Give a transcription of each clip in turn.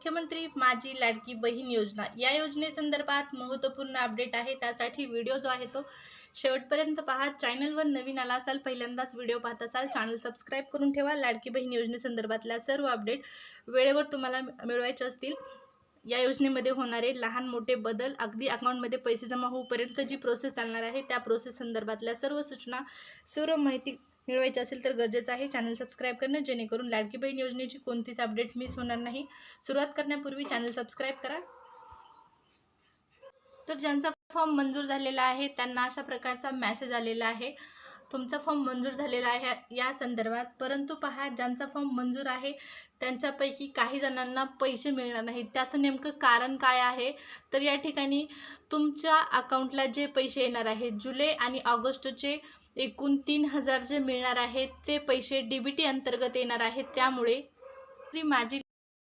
मुख्यमंत्री माझी लाडकी बहीण योजना. या योजनेसंदर्भात महत्त्वपूर्ण अपडेट आहे. त्यासाठी व्हिडिओ जो आहे तो शेवटपर्यंत पहा. चॅनलवर नवीन आला असाल पहिल्यांदाच व्हिडिओ पाहत असाल चॅनल सबस्क्राईब करून ठेवा. लाडकी बहीण योजनेसंदर्भातल्या सर्व अपडेट वेळेवर तुम्हाला मिळवायचे असतील. या योजनेमध्ये होणारे लहान मोठे बदल अगदी अकाउंटमध्ये पैसे जमा होऊपर्यंत जी प्रोसेस चालणार आहे त्या प्रोसेस संदर्भातल्या सर्व सूचना सर्व माहिती मिळवायची असेल तर गरजेचं आहे. चॅनल सबस्क्राईब करणं जेणेकरून लाडकी बहीण योजनेची कोणतीच अपडेट मिस होणार नाही. सुरुवात करण्यापूर्वी चॅनल सबस्क्राईब करा. तर ज्यांचा फॉर्म मंजूर झालेला आहे त्यांना अशा प्रकारचा मॅसेज आलेला आहे. तुमचा फॉर्म मंजूर झालेला आहे या संदर्भात. परंतु पहा ज्यांचा फॉर्म मंजूर आहे त्यांच्यापैकी काही जणांना पैसे मिळणार नाहीत. त्याचं नेमकं कारण काय आहे? तर या ठिकाणी तुमच्या अकाउंटला जे पैसे येणार आहेत जुलै आणि ऑगस्टचे एकूण तीन हजार जे मिळणार आहेत ते पैसे डी बी टी अंतर्गत येणार आहेत. त्यामुळे माझी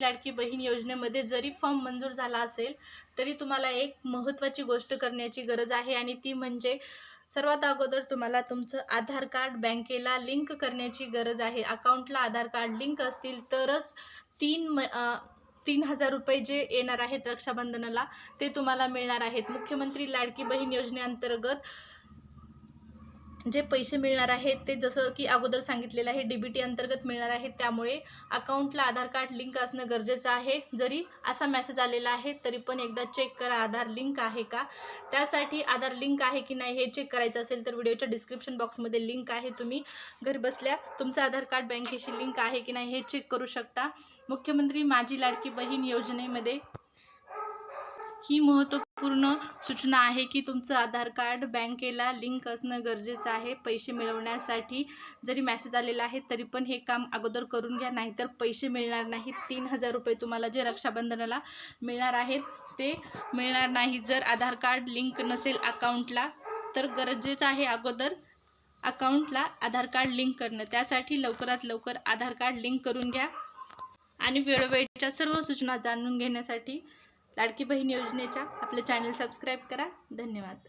लाडकी बहीण योजनेमध्ये जरी फॉर्म मंजूर झाला असेल तरी तुम्हाला एक महत्त्वाची गोष्ट करण्याची गरज आहे आणि ती म्हणजे सर्वात अगोदर तुम्हाला तुमचं आधार कार्ड बँकेला लिंक करण्याची गरज आहे. अकाउंटला आधार कार्ड लिंक असतील तरच तीन म तीन हजार रुपये जे येणार आहेत रक्षाबंधनाला ते तुम्हाला मिळणार आहेत. मुख्यमंत्री लाडकी बहीण योजनेअंतर्गत जे पैसे मिळणार आहेत ते जसं की अगोदर सांगितलेलं आहे डी बी टी अंतर्गत मिळणार आहेत त्यामुळे अकाउंटला आधार कार्ड लिंक असणं गरजेचं आहे. जरी असा मेसेज आलेला आहे तरी पण एकदा चेक करा आधार लिंक आहे का? त्यासाठी आधार लिंक आहे की नाही हे चेक करायचं असेल तर व्हिडिओच्या डिस्क्रिप्शन बॉक्समध्ये लिंक आहे. तुम्ही घरी बसल्या तुमचं आधार कार्ड बँकेशी लिंक आहे की नाही हे चेक करू शकता. मुख्यमंत्री माझी लाडकी बहीण योजनेमध्ये ही पूर्ण सूचना आहे की तुमचं आधार कार्ड बँकेला लिंक असणं गरजेचं आहे. पैसे मिळवण्यासाठी जरी मॅसेज आलेला आहे तरी पण हे काम अगोदर करून घ्या. नाहीतर पैसे मिळणार नाहीत. तीन हजार रुपये तुम्हाला जे रक्षाबंधनाला मिळणार आहेत ते मिळणार नाही. जर आधार कार्ड लिंक नसेल अकाउंटला तर गरजेचं आहे अगोदर अकाउंटला आधार कार्ड लिंक करणं. त्यासाठी लवकरात लवकर आधार कार्ड लिंक करून घ्या. आणि वेळोवेळच्या सर्व सूचना जाणून घेण्यासाठी लाडकी बहीण योजनेच्या आपलं चॅनल सबस्क्राईब करा. धन्यवाद.